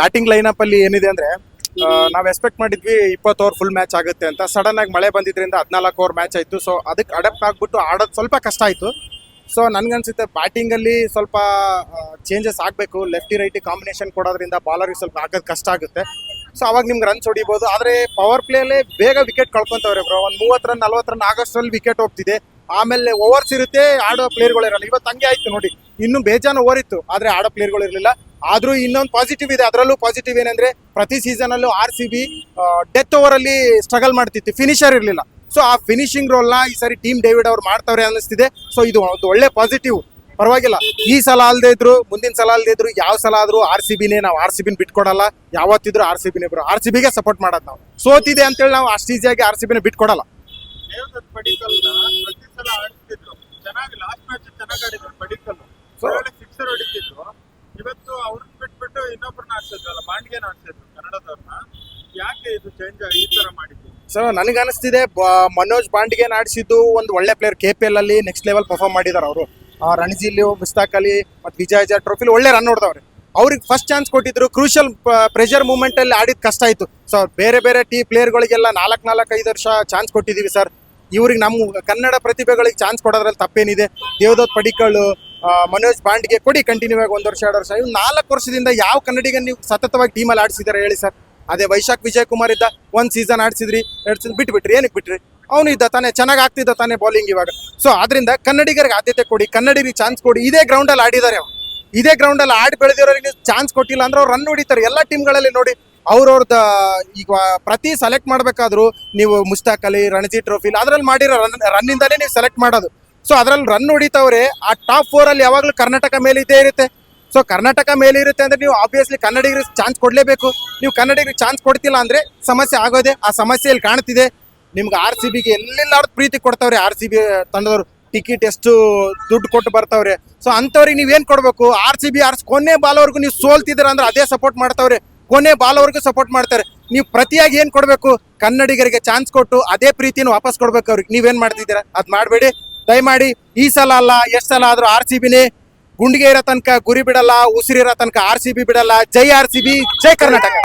Batting lineup ಅಲ್ಲಿ ಏನಿದೆ ಅಂದ್ರೆ ನಾವು ಎಕ್ಸ್ಪೆಕ್ಟ್ ಮಾಡಿದ್ವಿ ಇಪ್ಪತ್ತು ಓವರ್ ಫುಲ್ ಮ್ಯಾಚ್ ಆಗುತ್ತೆ ಅಂತ. ಸಡನ್ ಆಗಿ ಮಳೆ ಬಂದಿದ್ರಿಂದ ಹದಿನಾಲ್ಕು ಓವರ್ ಮ್ಯಾಚ್ ಆಯ್ತು. ಸೊ ಅದಕ್ಕೆ ಅಡಪ್ಟ್ ಆಗ್ಬಿಟ್ಟು ಆಡೋದು ಸ್ವಲ್ಪ ಕಷ್ಟ ಆಯ್ತು. ಸೊ ನನ್ಗನ್ಸುತ್ತೆ ಬ್ಯಾಟಿಂಗ್ ಅಲ್ಲಿ ಸ್ವಲ್ಪ ಚೇಂಜಸ್ ಆಗಬೇಕು. ಲೆಫ್ಟಿ ರೈಟಿ ಕಾಂಬಿನೇಷನ್ ಕೊಡೋದ್ರಿಂದ ಬಾಲರ್ಗೆ ಸ್ವಲ್ಪ ಹಾಕೋದು ಕಷ್ಟ ಆಗುತ್ತೆ. ಸೊ ಅವಾಗ ನಿಮ್ಗೆ ರನ್ಸ್ ಹೊಡಿಬೋದು. ಆದರೆ ಪವರ್ ಪ್ಲೇಲೇ ಬೇಗ ವಿಕೆಟ್ ಕಳ್ಕೊಂತವ್ರೆ ಬ್ರೋ ಒಂದು ಮೂವತ್ತು ರನ್ ನಲ್ವತ್ತು ರನ್ ಆಗೋಷ್ಟರಲ್ಲಿ ವಿಕೆಟ್ ಹೋಗ್ತಿದೆ. ಆಮೇಲೆ ಓವರ್ಸ್ ಇರುತ್ತೆ, ಆಡೋ ಪ್ಲೇಯರ್ಗಳು ಇರಲ್ಲ. ಇವತ್ತು ಹಂಗೆ ಆಯ್ತು ನೋಡಿ. ಇನ್ನು ಬೇಜಾನು ಓವರ್ ಇತ್ತು. ಆದರೆ ಆಡೋ ಪ್ಲೇಯರ್ಗಳು ಇರಲಿಲ್ಲ. ಆದ್ರೂ ಇನ್ನೊಂದು ಪಾಸಿಟಿವ್ ಇದೆ. ಅದರಲ್ಲೂ ಪಾಸಿಟಿವ್ ಏನಂದ್ರೆ ಪ್ರತಿ ಸೀಸನ್ ಅಲ್ಲೂ R C B death over ಅಲ್ಲಿ ಸ್ಟ್ರಗಲ್ ಮಾಡ್ತಿತ್ತು. ಫಿನಿಷರ್ ಇರಲಿಲ್ಲ. ಸೊ ಆ ಫಿನಿಶಿಂಗ್ ರೋಲ್ನ ಈ ಸಾರಿ ಟೀಮ್ ಡೇವಿಡ್ ಅವ್ರು ಮಾಡ್ತಾವ್ರೆ ಅನ್ನಿಸ್ತಿದೆ. ಸೊ ಇದು ಒಂದು ಒಳ್ಳೆ ಪಾಸಿಟಿವ್ ಪರವಾಗಿಲ್ಲ. ಈ ಸಲ ಅಲ್ಲದೆ ಇದ್ರು, ಮುಂದಿನ ಸಲ ಅಲ್ಲದೆ ಇದ್ರು, ಯಾವ ಸಲ ಆದ್ರೂ ಆರ್ ಸಿ ಬಿನೇ ನಾವು ಆರ್ ಸಿ ಬಿನ್ ಬಿಟ್ಕೊಡಲ್ಲ. ಯಾವತ್ತಿದ್ರು ಆರ್ ಸಿ ಬಿನೇ ಬರೋ ಆರ್ ಸಿ ಬಿಗೆ ಸಪೋರ್ಟ್ ಮಾಡೋದು ನಾವು. ಸೋತಿದೆ ಅಂತೇಳಿ ನಾವು ಅಷ್ಟು ಈಸಿಯಾಗಿ ಆರ್ ಸಿ ಬಿನ ಬಿಟ್ಕೊಡಲ್ಲ ದೇವದತ್ ಪಡಿಕಲ್ನ ಪ್ರತಿ ಸಲ ಆಡಿಸ್ತಿದ್ರು ಚೆನ್ನಾಗಿ ಲಾಸ್ಟ್ ಮ್ಯಾಚ್ ಚೆನ್ನಾಗಿ ಆಡಿದ್ರು ಪಡಿಕಲ್ ಒಳ್ಳೆ ಸಿಕ್ಸರ್ ಹೊಡಿತಿದ್ರು ಇವತ್ತು ಅವ್ರನ್ನ ಬಿಟ್ಬಿಟ್ಟು ಇನ್ನೊಬ್ಬರನ್ನ ಅಲ್ಲ ಬಾಂಡ್ಗೆನ ಆಡ್ಸಿದ್ರು ಕನ್ನಡದವ್ರನ್ನ? ಯಾಕೆ ಇದು ಚೇಂಜ್ ಈ ತರ ಮಾಡಿದ್ರು ಸೊ ನನಗೆ ಅನಿಸ್ತಿದೆ, ಬ- ಮನೋಜ್ ಬಾಂಡ್ಗೆ ಆಡಿಸಿದ್ದು ಒಂದು ಒಳ್ಳೆ ಪ್ಲೇಯರ್ ಕೆ ಪಿ ಎಲ್ ಅಲ್ಲಿ ನೆಕ್ಸ್ಟ್ ಲೆವೆಲ್ ಪರ್ಫಾರ್ಮ್ ಮಾಡಿದಾರೆ ಅವರು. ರಣಜಿಲಿ ಮುಸ್ತಾಕ್ ಅಲಿ ಮತ್ತು ವಿಜಯ್ ಜಾ ಟ್ರೋಫಿಲಿ ಒಳ್ಳೆ ರನ್ ಹೊಡೆದವ್ರೆ ಅವ್ರಿಗೆ ಫಸ್ಟ್ ಚಾನ್ಸ್ ಕೊಟ್ಟಿದ್ರು ಕ್ರೂಷಿಯಲ್ ಪ್ರೆಷರ್ ಮೂಮೆಂಟ್ ಅಲ್ಲಿ ಆಡಿದ ಕಷ್ಟ ಆಯ್ತು. ಸರ್ ಬೇರೆ ಬೇರೆ ಟೀ ಪ್ಲೇಯರ್ಗಳಿಗೆಲ್ಲ ನಾಲ್ಕು ನಾಲ್ಕು, ಐದು ವರ್ಷ ಚಾನ್ಸ್ ಕೊಟ್ಟಿದ್ದೀವಿ ಸರ್. ಇವ್ರಿಗೆ ನಮ್ಮ ಕನ್ನಡ ಪ್ರತಿಭೆಗಳಿಗೆ ಚಾನ್ಸ್ ಕೊಡೋದ್ರಲ್ಲಿ ತಪ್ಪೇನಿದೆ. ದೇವದತ್ ಪಡಿಕಳು ಮನೋಜ್ ಬಾಂಡ್ಗೆ ಕೊಡಿ ಕಂಟಿನ್ಯೂ ಆಗಿ ಒಂದು ವರ್ಷ, ಎರಡು ವರ್ಷ. ನಾಲ್ಕು ವರ್ಷದಿಂದ ಯಾವ ಕನ್ನಡಿಗ ನೀವು ಸತತವಾಗಿ ಟೀಮಲ್ಲಿ ಆಡಿಸಿದಾರೆ ಹೇಳಿ ಸರ್? ಅದೇ ವೈಶಾಖ್ ವಿಜಯ್ ಕುಮಾರ್ ಇದ್ದ ಒಂದು ಸೀಸನ್ ಆಡಿಸಿದ್ರಿ, ಎರಡು ಸೀಸನ್ ಬಿಟ್ಬಿಟ್ರಿ ಏನಕ್ಕೆ ಬಿಟ್ರಿ? ಅವನು ಇದ್ದ ತಾನೇ, ಚೆನ್ನಾಗಿ ಆಗ್ತಿದ್ದ ತಾನೇ ಬೌಲಿಂಗ್ ಇವಾಗ. ಸೊ ಆದ್ರಿಂದ ಕನ್ನಡಿಗರಿಗೆ ಆದ್ಯತೆ ಕೊಡಿ ಕನ್ನಡಿಗರಿಗೆ ಚಾನ್ಸ್ ಕೊಡಿ. ಇದೇ ಗ್ರೌಂಡ್ ಅಲ್ಲಿ ಆಡಿದ್ದಾರೆ ಅವ್ರು. ಇದೇ ಗ್ರೌಂಡ್ ಅಲ್ಲಿ ಆಡಿ ಬೆಳೆದಿರೋರಿಗೆ ಚಾನ್ಸ್ ಕೊಟ್ಟಿಲ್ಲ ಅಂದ್ರೆ ಅವ್ರು ರನ್ ಹೊಡಿತಾರೆ. ಎಲ್ಲ ಟೀಮ್ಗಳಲ್ಲಿ ನೋಡಿ, ಅವ್ರವ್ರದ ಈಗ ಪ್ರತಿ ಸೆಲೆಕ್ಟ್ ಮಾಡ್ಬೇಕಾದ್ರು ನೀವು ಮುಸ್ತಾಕ್ ಅಲಿ, ರಣಜಿ ಟ್ರೋಫಿ ಅದ್ರಲ್ಲಿ ಮಾಡಿರೋ ರನ್ ರನ್ನಿಂದಲೇ ನೀವು ಸೆಲೆಕ್ಟ್ ಮಾಡೋದು. ಸೊ ಅದರಲ್ಲಿ ರನ್ ಹೊಡಿತಾವ್ರೆ, ಆ ಟಾಪ್ ಫೋರ್ ಅಲ್ಲಿ ಯಾವಾಗಲೂ ಕರ್ನಾಟಕ ಮೇಲೆ ಇದ್ದೇ ಇರುತ್ತೆ. ಸೊ ಕರ್ನಾಟಕ ಮೇಲೆ ಇರುತ್ತೆ ಅಂದ್ರೆ ನೀವು ಆಬ್ವಿಯಸ್ಲಿ ಕನ್ನಡಿಗರಿಗೆ ಚಾನ್ಸ್ ಕೊಡ್ಲೇಬೇಕು. ನೀವು ಕನ್ನಡಿಗರಿಗೆ ಚಾನ್ಸ್ ಕೊಡ್ತಿಲ್ಲ ಅಂದ್ರೆ ಸಮಸ್ಯೆ ಆಗೋದೆ, ಆ ಸಮಸ್ಯೆ ಇಲ್ಲಿ ಕಾಣ್ತಿದೆ. ನಿಮ್ಗೆ ಆರ್ ಸಿ ಬಿಗೆ ಎಲ್ಲೆಲ್ಲಾರ್ದು ಪ್ರೀತಿ ಕೊಡ್ತಾವ್ರೆ ಆರ್ ಸಿ ಬಿ ತಂಡದವ್ರು. ಟಿಕೆಟ್ ಎಷ್ಟು ದುಡ್ಡು ಕೊಟ್ಟು ಬರ್ತಾವ್ರೆ. ಸೊ ಅಂಥವ್ರಿಗೆ ನೀವೇನು ಕೊಡ್ಬೇಕು? ಆರ್ ಸಿ ಬಿ ಆರ್ ಕೊನೆ ಬಾಲ್ವರೆಗೂ ನೀವು ಸೋಲ್ತಿದ್ದೀರ ಅಂದ್ರೆ ಅದೇ ಸಪೋರ್ಟ್ ಮಾಡ್ತಾವ್ರೆ. ಕೊನೆ ಬಾಲ್ವರೆಗೂ ಸಪೋರ್ಟ್ ಮಾಡ್ತಾರೆ. ನೀವು ಪ್ರತಿಯಾಗಿ ಏನ್ ಕೊಡ್ಬೇಕು? ಕನ್ನಡಿಗರಿಗೆ ಚಾನ್ಸ್ ಕೊಟ್ಟು ಅದೇ ಪ್ರೀತಿನ ವಾಪಸ್ ಕೊಡ್ಬೇಕು ಅವ್ರಿಗೆ. ನೀವೇನ್ ಮಾಡ್ತಿದ್ದೀರಾ? ಅದ್ ಮಾಡಬೇಡಿ. ದಯಮಾಡಿ ಈ ಸಲ ಅಲ್ಲ, ಎಷ್ಟು ಸಲ ಆದ್ರೂ ಆರ್ ಸಿ ಬಿನೇ ಗುಂಡಿಗೆ ಇರೋ ತನಕ ಗುರಿ ಬಿಡಲ್ಲ, ಉಸಿರಿರೋ ತನಕ ಆರ್ ಸಿ ಬಿ ಬಿಡಲ್ಲ. ಜೈ ಆರ್ ಸಿ ಬಿ, ಜೈ ಕರ್ನಾಟಕ.